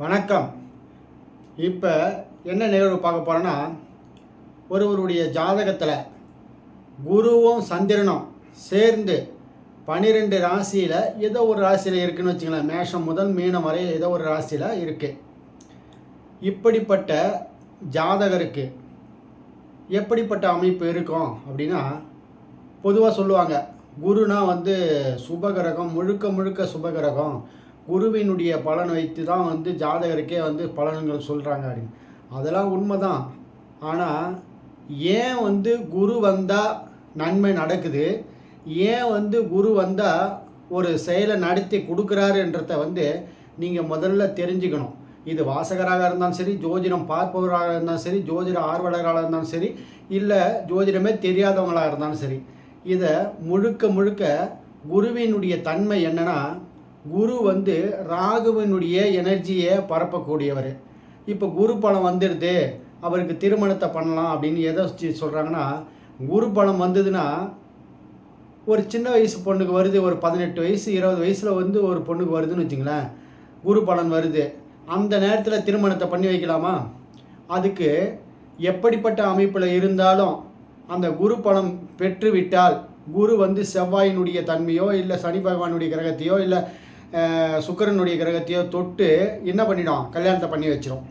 வணக்கம். இப்போ என்ன நிகழ்வு பார்க்க போகிறோன்னா ஒருவருடைய ஜாதகத்தில் குருவும் சந்திரனும் சேர்ந்து பன்னிரெண்டு ராசியில் ஏதோ ஒரு ராசியில் இருக்குன்னு வச்சுக்கலாம் மேஷம் முதல் மீனம் வரை ஏதோ ஒரு ராசியில் இருக்குது இப்படிப்பட்ட ஜாதகருக்கு எப்படிப்பட்ட அமைப்பு இருக்கும் அப்படின்னா பொதுவாக சொல்லுவாங்க குருனா வந்து சுபகிரகம் முழுக்க முழுக்க சுபகிரகம் குருவினுடைய பலன் வைத்து தான் வந்து ஜாதகருக்கே வந்து பலன்கள் சொல்கிறாங்க அப்படின்னு அதெல்லாம் உண்மைதான். ஆனால் ஏன் வந்து குரு வந்தால் நன்மை நடக்குது? ஏன் வந்து குரு வந்தால் ஒரு செயலை நடத்தி கொடுக்குறாருன்றத வந்து நீங்கள் முதல்ல தெரிஞ்சுக்கணும். இது வாசகராக இருந்தாலும் சரி ஜோதிடம் பார்ப்பவராக இருந்தாலும் சரி ஜோதிட ஆர்வலராக இருந்தாலும் சரி இல்லை ஜோதிடமே தெரியாதவங்களாக இருந்தாலும் சரி இதை முழுக்க முழுக்க குருவினுடைய தன்மை என்னென்னா குரு வந்து ராகுவினுடைய எனர்ஜியை பரப்பக்கூடியவர். இப்போ குரு பலம் வந்துடுது அவருக்கு திருமணத்தை பண்ணலாம் அப்படின்னு எதை சொல்கிறாங்கன்னா குரு பலம் வந்ததுன்னா ஒரு சின்ன வயசு பொண்ணுக்கு வருது ஒரு பதினெட்டு வயசு இருபது வயசில் வந்து ஒரு பொண்ணுக்கு வருதுன்னு வச்சுங்களேன் குரு பலன் வருது. அந்த நேரத்தில் திருமணத்தை பண்ணி வைக்கலாமா? அதுக்கு எப்படிப்பட்ட அமைப்பில் இருந்தாலும் அந்த குரு பலம் பெற்றுவிட்டால் குரு வந்து செவ்வாயினுடைய தன்மையோ இல்லை சனி பகவானுடைய கிரகத்தையோ இல்லை சுக்கரனுடைய கிரகத்தையோ தொட்டு என்ன பண்ணிடும்? கல்யாணத்தை பண்ணி வச்சிடும்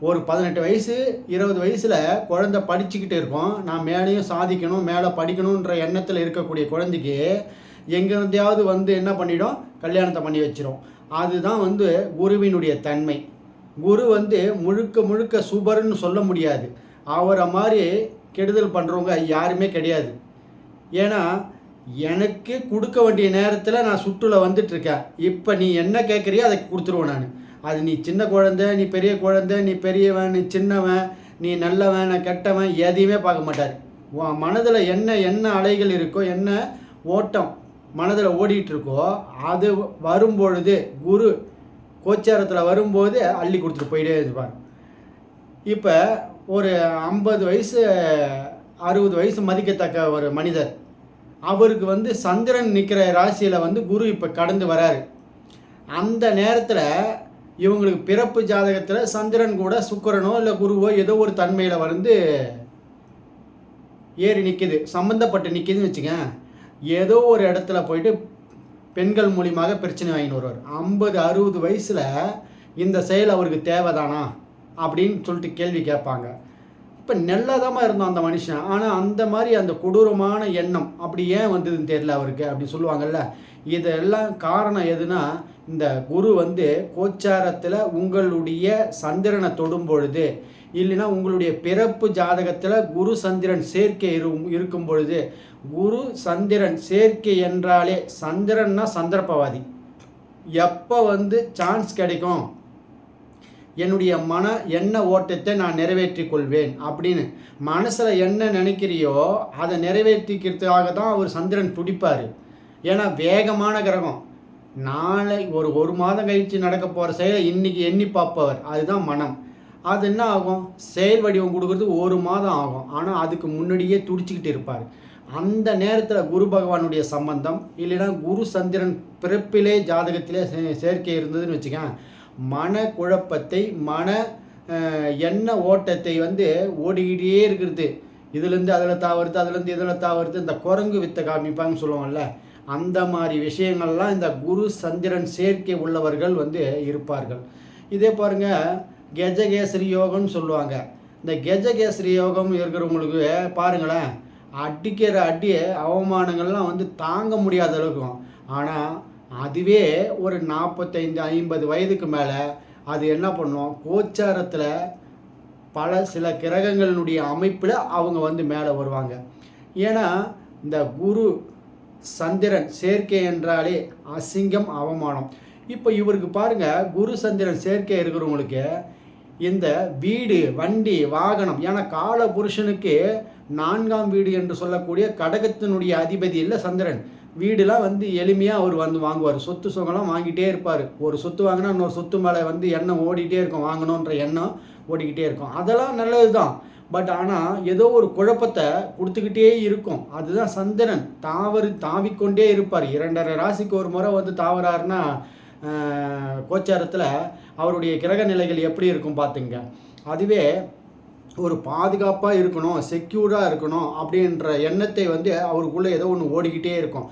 ஒரு பதினெட்டு வயசு இருபது வயசில் குழந்தை படிச்சுக்கிட்டு இருக்கோம். நான் மேலேயும் சாதிக்கணும் மேலே படிக்கணுன்ற எண்ணத்தில் இருக்கக்கூடிய குழந்தைக்கு எங்கேருந்தையாவது வந்து என்ன பண்ணிடும்? கல்யாணத்தை பண்ணி வச்சிடும் அதுதான் வந்து குருவினுடைய தன்மை. குரு வந்து முழுக்க முழுக்க சுபர்னு சொல்ல முடியாது. அவரை மாதிரி கெடுதல் பண்ணுறவங்க யாருமே கிடையாது. ஏன்னா எனக்கு கொடுக்க வேண்டிய நேரத்தில் நான் சுற்றுல வந்துட்டுருக்கேன் இப்போ நீ என்ன கேட்குறியோ அதை கொடுத்துருவேன் நான். அது நீ சின்ன குழந்தை நீ பெரிய குழந்தை நீ பெரியவன் நீ சின்னவன் நீ நல்லவன் நான் கெட்டவன் எதையுமே பார்க்க மாட்டார். உன் மனதில் என்ன என்ன அலைகள் இருக்கோ என்ன ஓட்டம் மனதில் ஓடிட்டுருக்கோ அது வரும்பொழுது குரு கோச்சாரத்தில் வரும்போது அள்ளி கொடுத்துட்டு போயிட்டே இருப்பார். இப்போ ஒரு ஐம்பது வயசு அறுபது வயசு மதிக்கத்தக்க ஒரு மனிதர். அவருக்கு வந்து சந்திரன் நிற்கிற ராசியில் வந்து குரு இப்போ கடந்து வராரு. அந்த நேரத்தில் இவங்களுக்கு பிறப்பு ஜாதகத்தில் சந்திரன் கூட சுக்கரனோ இல்லை குருவோ ஏதோ ஒரு தன்மையில் வந்து ஏறி நிற்கிது சம்மந்தப்பட்டு நிற்கிதுன்னு வச்சுங்க ஏதோ ஒரு இடத்துல போயிட்டு பெண்கள் மூலியமாக பிரச்சனை வாங்கின்னு வருவார். ஐம்பது அறுபது வயசில் இந்த செயல் அவருக்கு தேவைதானா? அப்படின்னு சொல்லிட்டு கேள்வி கேட்பாங்க. இப்போ நல்லதாம இருந்தான் அந்த மனுஷன். ஆனால் அந்த மாதிரி அந்த கொடூரமான எண்ணம் அப்படி ஏன் வந்ததுன்னு தெரியல அவருக்கு அப்படி சொல்லுவாங்கல்ல. இதெல்லாம் காரணம் எதுனா இந்த குரு வந்து கோச்சாரத்தில் உங்களுடைய சந்திரனை தொடும் பொழுது இல்லைன்னா உங்களுடைய பிறப்பு ஜாதகத்தில் குரு சந்திரன் சேர்க்கை இரு இருக்கும் பொழுது குரு சந்திரன் சேர்க்கை என்றாலே சந்திரன்னா சந்தர்ப்பவாதி. எப்போ வந்து சான்ஸ் கிடைக்கும்? என்னுடைய மன எண்ண ஓட்டத்தை நான் நிறைவேற்றிக் கொள்வேன் அப்படின்னு மனசில் என்ன நினைக்கிறியோ அதை நிறைவேற்றிக்கிறதுக்காக தான் அவர் சந்திரன் துடிப்பார். ஏன்னா வேகமான கிரகம். நாளை ஒரு ஒரு மாதம் கழித்து நடக்க போகிற செயலை இன்றைக்கி எண்ணி பார்ப்பவர். அதுதான் மனம். அது என்ன ஆகும்? செயல் வடிவம் கொடுக்குறது ஒரு மாதம் ஆகும். ஆனால் அதுக்கு முன்னாடியே துடிச்சிக்கிட்டு இருப்பார். அந்த நேரத்தில் குரு பகவானுடைய சம்பந்தம் இல்லைன்னா குரு சந்திரன் பிறப்பிலே ஜாதகத்திலே சே- சேர்க்கை இருந்ததுன்னு வச்சுக்கேன் மன குழப்பத்தை மன எண்ண ஓட்டத்தை வந்து ஓடிக்கிட்டே இருக்கிறது இதுலேருந்து அதில் தாவறது அதுலேருந்து இதில் தாவறது இந்த குரங்கு வித்தை காமிப்பாங்கன்னு சொல்லுவாங்கல்ல அந்த மாதிரி விஷயங்கள்லாம் இந்த குரு சந்திரன் சேர்க்கை உள்ளவர்கள் வந்து இருப்பார்கள். இதே பாருங்க கெஜகேசரி யோகம்னு சொல்லுவாங்க. இந்த கெஜகேசரி யோகம் இருக்கிறவங்களுக்கு பாருங்களேன் அடிக்கிற அடி அவமானங்கள்லாம் வந்து தாங்க முடியாத அளவுக்கு ஆனால் அதுவே ஒரு நாற்பத்தைந்து ஐம்பது வயதுக்கு மேலே அது என்ன பண்ணும்? கோச்சாரத்தில் பல சில கிரகங்களினுடைய அமைப்பில் அவங்க வந்து மேலே வருவாங்க. ஏன்னா இந்த குரு சந்திரன் சேர்க்கை என்றாலே அசிங்கம் அவமானம். இப்போ இவருக்கு பாருங்கள் குரு சந்திரன் சேர்க்கை இருக்கிறவங்களுக்கு இந்த வீடு வண்டி வாகனம் ஏன்னா கால புருஷனுக்கு நான்காம் வீடு என்று சொல்லக்கூடிய கடகத்தினுடைய அதிபதி இல்லை சந்திரன். வீடுலாம் வந்து எளிமையாக அவர் வந்து வாங்குவார். சொத்து சுகம்லாம் வாங்கிட்டே இருப்பார். ஒரு சொத்து வாங்கினா இன்னொரு சொத்து மேலே வந்து எண்ணம் ஓடிட்டே இருக்கும். வாங்கணுன்ற எண்ணம் ஓடிக்கிட்டே இருக்கும். அதெல்லாம் நல்லது தான் பட் ஆனால் ஏதோ ஒரு குழப்பத்தை கொடுத்துக்கிட்டே இருக்கும். அதுதான் சந்திரன். தாவறு தாவிக்கொண்டே இருப்பார். இரண்டரை ராசிக்கு ஒரு முறை வந்து தாவறாருன்னா கோச்சாரத்தில் அவருடைய கிரக நிலைகள் எப்படி இருக்கும் பார்த்துங்க அதுவே ஒரு பாதுகாப்பாக இருக்கணும் செக்யூர்டாக இருக்கணும் அப்படின்ற எண்ணத்தை வந்து அவருக்குள்ளே ஏதோ ஒன்று ஓடிக்கிட்டே இருக்கும்.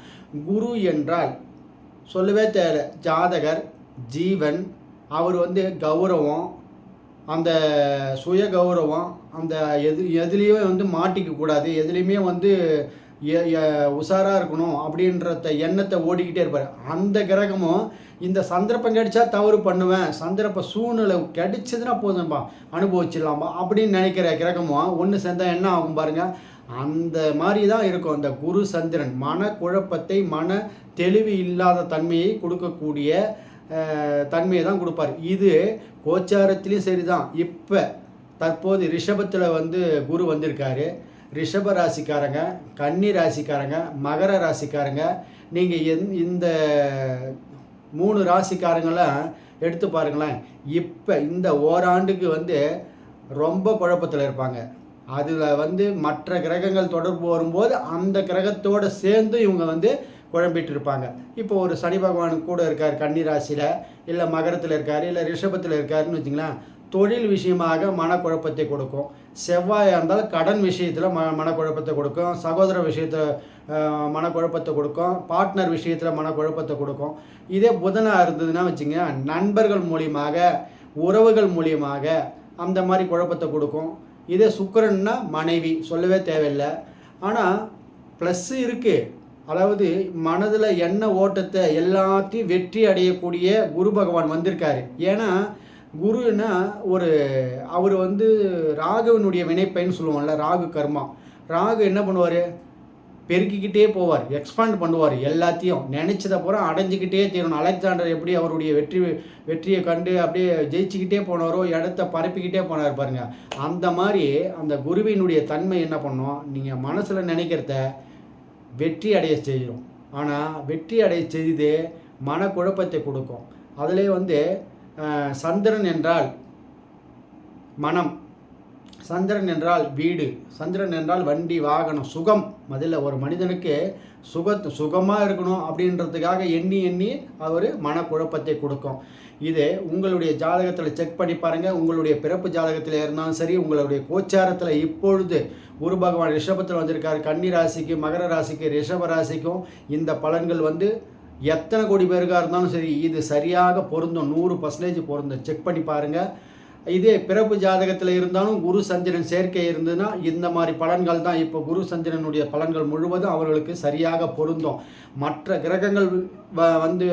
குரு என்றால் சொல்லவே தேவை ஜாதகர் ஜீவன் அவர் வந்து கௌரவம் அந்த சுய கௌரவம் அந்த எது எதுலேயுமே வந்து மாட்டிக்க கூடாது எதுலேயுமே வந்து உஷாராக இருக்கணும் அப்படின்றத எண்ணத்தை ஓடிக்கிட்டே இருப்பார். அந்த கிரகமும் இந்த சந்தர்ப்பம் கிடைச்சா தவறு பண்ணுவேன் சந்தர்ப்ப சூழ்நிலை கிடைச்சதுன்னா போதும்பா அனுபவிச்சிடலாம்பா அப்படின்னு நினைக்கிற கிரகமும் ஒன்று சேர்ந்தால் என்ன ஆகும் பாருங்கள் அந்த மாதிரி தான் இருக்கும். அந்த குரு சந்திரன் மன குழப்பத்தை மன தெளிவு இல்லாத தன்மையை கொடுக்கக்கூடிய தன்மையை தான் கொடுப்பார். இது கோச்சாரத்துலேயும் சரி தான் இப்போ தற்போது ரிஷபத்தில் வந்து குரு வந்திருக்காரு. ரிஷப ராசிக்காரங்க கன்னி ராசிக்காரங்க மகர ராசிக்காரங்க நீங்கள் எந் இந்த மூணு ராசிக்காரங்களாம் எடுத்து பாருங்களேன். இப்போ இந்த ஓராண்டுக்கு வந்து ரொம்ப குழப்பத்தில் இருப்பாங்க. அதில் வந்து மற்ற கிரகங்கள் தொடர்பு வரும்போது அந்த கிரகத்தோடு சேர்ந்து இவங்க வந்து குழம்பிட்டு இருப்பாங்க. இப்போ ஒரு சனி பகவான் கூட இருக்கார் கன்னி ராசியில் இல்லை மகரத்தில் இருக்கார் இல்லை ரிஷபத்தில் இருக்காருன்னு வச்சிங்களேன். தொழில் விஷயமாக மனக்குழப்பத்தை கொடுக்கும். செவ்வாயாக இருந்தால் கடன் விஷயத்தில் ம மனக்குழப்பத்தை கொடுக்கும். சகோதர விஷயத்தில் மனக்குழப்பத்தை கொடுக்கும். பார்ட்னர் விஷயத்தில் மனக்குழப்பத்தை கொடுக்கும். இதே புதனாக இருந்ததுன்னா வச்சுங்க நண்பர்கள் மூலியமாக உறவுகள் மூலியமாக அந்த மாதிரி குழப்பத்தை கொடுக்கும். இதே சுக்கரன்னா மனைவி சொல்லவே தேவையில்லை. ஆனால் ப்ளஸ்ஸு இருக்குது அதாவது மனதில் என்ன ஓட்டத்தை எல்லாத்தையும் வெற்றி அடையக்கூடிய குரு பகவான் வந்திருக்காரு. ஏன்னா குருன்னா ஒரு அவர் வந்து ராகுவனுடைய வினைப்பைன்னு சொல்லுவோம்ல ராகு கர்மா. ராகு என்ன பண்ணுவார்? பெருக்கிக்கிட்டே போவார் எக்ஸ்பாண்ட் பண்ணுவார் எல்லாத்தையும். நினச்சதை பூரா அடைஞ்சிக்கிட்டே தீரணும். அலெக்சாண்டர் எப்படி அவருடைய வெற்றி வெற்றியை கண்டு அப்படியே ஜெயிச்சுக்கிட்டே போனாரோ இடத்த பரப்பிக்கிட்டே போனார் பாருங்கள் அந்த மாதிரி அந்த குருவினுடைய தன்மை என்ன பண்ணோம்? நீங்கள் மனசில் நினைக்கிறத வெற்றி அடைய செய்கிறோம் ஆனால் வெற்றி அடைய செய்து மனக்குழப்பத்தை கொடுக்கும். அதிலே வந்து சந்திரன் என்றால் மனம். சந்திரன் என்றால் வீடு. சந்திரன் என்றால் வண்டி வாகனம் சுகம். அதில் ஒரு மனிதனுக்கு சுக சுகமாக இருக்கணும் அப்படின்றதுக்காக எண்ணி எண்ணி அவர் மனக்குழப்பத்தை கொடுக்கும். இது உங்களுடைய ஜாதகத்தில் செக் பண்ணி பாருங்கள் உங்களுடைய பிறப்பு ஜாதகத்தில் இருந்தாலும் சரி உங்களுடைய கோச்சாரத்தில் இப்பொழுது குரு பகவான் ரிஷபத்தில் வந்திருக்கார். கன்னி ராசிக்கு மகர ராசிக்கு ரிஷப ராசிக்கும் இந்த பலன்கள் வந்து எத்தனை கோடி பேருக்காக இருந்தாலும் சரி இது சரியாக பொருந்தும். நூறு பர்சன்டேஜ் பொருந்தும். செக் பண்ணி பாருங்கள் இதே பிறப்பு ஜாதகத்தில் இருந்தாலும் குரு சந்திரன் சேர்க்கை இருந்ததுன்னா இந்த மாதிரி பலன்கள் தான். இப்போ குரு சந்திரனுடைய பலன்கள் முழுவதும் அவர்களுக்கு சரியாக பொருந்தும். மற்ற கிரகங்கள் வந்து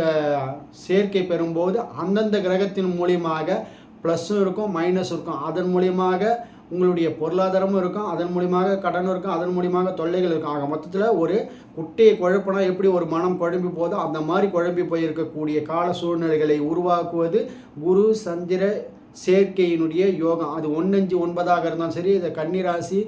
சேர்க்கை பெறும்போது அந்தந்த கிரகத்தின் மூலியமாக ப்ளஸ்ஸும் இருக்கும் மைனஸும் இருக்கும். அதன் மூலியமாக உங்களுடைய பொருளாதாரமும் இருக்கும் அதன் மூலியமாக கடனும் இருக்கும் அதன் மூலியமாக தொல்லைகள் இருக்கும். ஆக மொத்தத்தில் ஒரு குட்டையை குழப்பினா எப்படி ஒரு மனம் குழம்பி போதோ அந்த மாதிரி குழம்பி போயிருக்கக்கூடிய கால சூழ்நிலைகளை உருவாக்குவது குரு சந்திர சேர்க்கையினுடைய யோகம். அது ஒன்னஞ்சு ஒன்பதாக இருந்தாலும் சரி இந்த கன்னி ராசி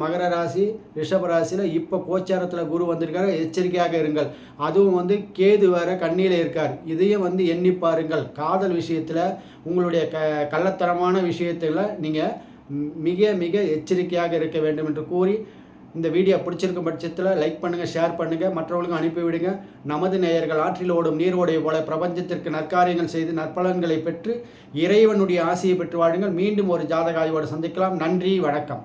மகர ராசி ரிஷப ராசியில் இப்போ கோச்சாரத்தில் குரு வந்திருக்காரு எச்சரிக்கையாக இருங்கள். அதுவும் வந்து கேது வேற கண்ணியில் இருக்கார். இதையும் வந்து எண்ணி பாருங்கள். காதல் விஷயத்தில் உங்களுடைய க கள்ளத்தரமான விஷயத்தில் நீங்கள் மிக மிக எச்சரிக்கையாக இருக்க வேண்டும் என்று கூறி இந்த வீடியோ பிடிச்சிருக்கும் பட்சத்தில் லைக் பண்ணுங்கள் ஷேர் பண்ணுங்கள் மற்றவர்களுக்கும் அனுப்பிவிடுங்க நமது நேயர்கள் ஆற்றில் ஓடும் நீரோடைய போல பிரபஞ்சத்திற்கு நற்காரியங்கள் செய்து நற்பலன்களை பெற்று இறைவனுடைய ஆசையை பெற்று வாழுங்கள். மீண்டும் ஒரு ஜாதக ஆய்வோடு சந்திக்கலாம். நன்றி வணக்கம்.